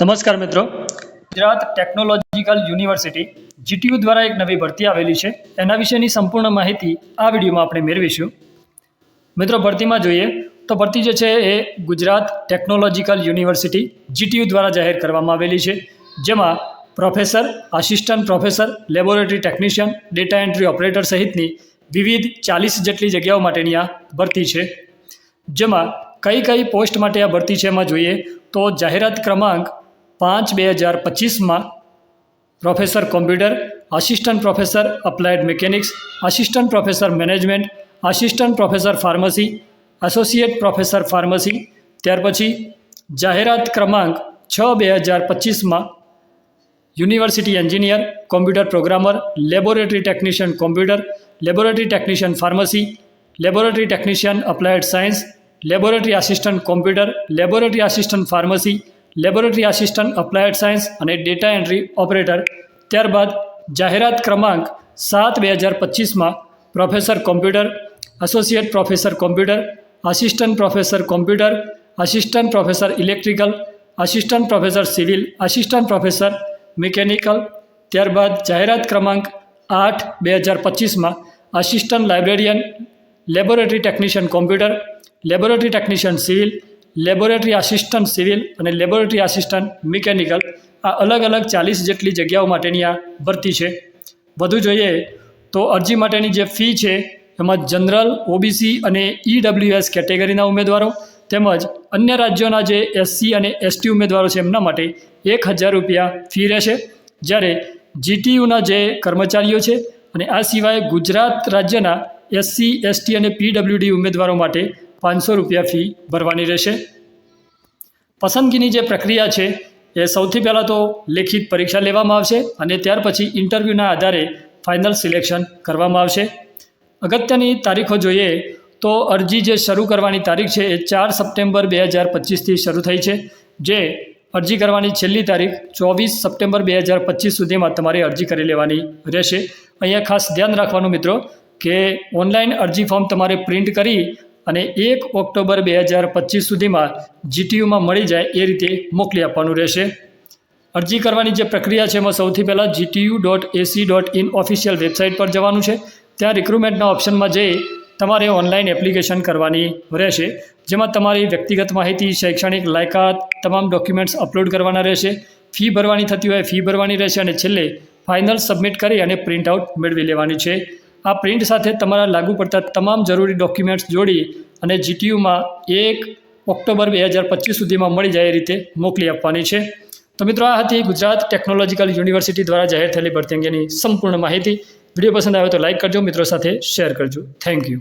નમસ્કાર મિત્રો. Gujarat technological university GTU દ્વારા એક નવી ભરતી આવેલી છે. એના વિશેની સંપૂર્ણ માહિતી આ વિડીયોમાં આપણે મેળવીશું. મિત્રો, ભરતીમાં જોઈએ તો ભરતી જે છે એ ગુજરાત ટેકનોલોજીકલ યુનિવર્સિટી જીટીયુ દ્વારા જાહેર કરવામાં આવેલી છે. જેમાં professor, assistant professor, laboratory technician, data entry operator સહિતની વિવિધ ચાલીસ જેટલી જગ્યાઓ માટેની આ ભરતી છે. જેમાં કઈ કઈ પોસ્ટ માટે આ ભરતી છે એમાં જોઈએ તો જાહેરાત ક્રમાંક પાંચ બે હજાર પચીસમાં professor computer assistant professor applied mechanics assistant professor management assistant professor pharmacy associate professor pharmacy ત્યાર પછી જાહેરાત ક્રમાંક છ બે હજાર પચીસમાં university engineer computer programmer laboratory technician computer laboratory technician pharmacy laboratory technician applied science laboratory assistant computer laboratory assistant pharmacy laboratory assistant, applied science અને data entry operator. ત્યારબાદ જાહેરાત ક્રમાંક સાત બે હજાર પચીસમાં professor computer, associate professor computer, assistant professor computer, assistant professor electrical, assistant professor civil, assistant professor mechanical. ત્યારબાદ જાહેરાત ક્રમાંક આઠ બે હજાર પચીસમાં assistant librarian, laboratory technician computer, laboratory technician civil laboratory assistant civil અને લેબોરેટરી આસિસ્ટન્ટ મિકેનિકલ આ અલગ અલગ ચાલીસ જેટલી જગ્યાઓ માટેની આ ભરતી છે. વધુ જોઈએ તો અરજી માટેની જે ફી છે, એમાં જનરલ, ઓબીસી અને ઈડબ્લ્યુએસ કેટેગરીના ઉમેદવારો તેમજ અન્ય રાજ્યોના જે એસસી અને એસટી ઉમેદવારો છે, એમના માટે એક હજાર રૂપિયા ફી રહેશે. જ્યારે જીટીયુના જે કર્મચારીઓ છે અને આ સિવાય ગુજરાત રાજ્યના એસસી એસટી અને પીડબ્લ્યુડી ઉમેદવારો માટે પાંચસો રૂપિયા ફી ભરવાની રહેશે. પસંદગીની જે પ્રક્રિયા છે એ સૌથી પહેલાં તો લેખિત પરીક્ષા લેવામાં આવશે અને ત્યાર પછી ઇન્ટરવ્યૂના આધારે ફાઇનલ સિલેક્શન કરવામાં આવશે. અગત્યની તારીખો જોઈએ તો અરજી જે શરૂ કરવાની તારીખ છે એ ચાર સપ્ટેમ્બર બે હજાર પચીસથી શરૂ થઈ છે, જે અરજી કરવાની છેલ્લી તારીખ ચોવીસ સપ્ટેમ્બર બે હજાર પચીસ સુધીમાં તમારે અરજી કરી લેવાની રહેશે. અહીંયા ખાસ ધ્યાન રાખવાનું મિત્રો કે ઓનલાઈન અરજી ફોર્મ તમારે પ્રિન્ટ કરી અને એક ઓક્ટોબર બે હજાર પચીસ સુધીમાં જીટીયુમાં મળી જાય એ રીતે મોકલી આપવાનું રહેશે. અરજી કરવાની જે પ્રક્રિયા છે એમાં સૌથી પહેલાં GTU dot AC dot in official website પર જવાનું છે. ત્યાં રિક્રુટમેન્ટના ઓપ્શનમાં જઈ તમારે ઓનલાઈન એપ્લિકેશન કરવાની રહેશે. જેમાં તમારી વ્યક્તિગત માહિતી, શૈક્ષણિક લાયકાત, તમામ ડોક્યુમેન્ટ્સ અપલોડ કરવાના રહેશે. ફી ભરવાની થતી હોય ફી ભરવાની રહેશે અને છેલ્લે ફાઇનલ સબમિટ કરી અને પ્રિન્ટ આઉટ મેળવી લેવાની છે. આ પ્રિન્ટ સાથે તમારા લાગુ પડતા તમામ જરૂરી ડોક્યુમેન્ટ્સ જોડી અને જીટીયુમાં એક ઓક્ટોબર બે હજાર પચીસ સુધીમાં મળી જાય એ રીતે મોકલી આપવાની છે. તો મિત્રો, આ હતી ગુજરાત ટેકનોલોજીકલ યુનિવર્સિટી દ્વારા જાહેર થયેલી ભરતી અંગેની સંપૂર્ણ માહિતી. વીડિયો પસંદ આવે તો લાઇક કરજો, મિત્રો સાથે શેર કરજો. Thank you.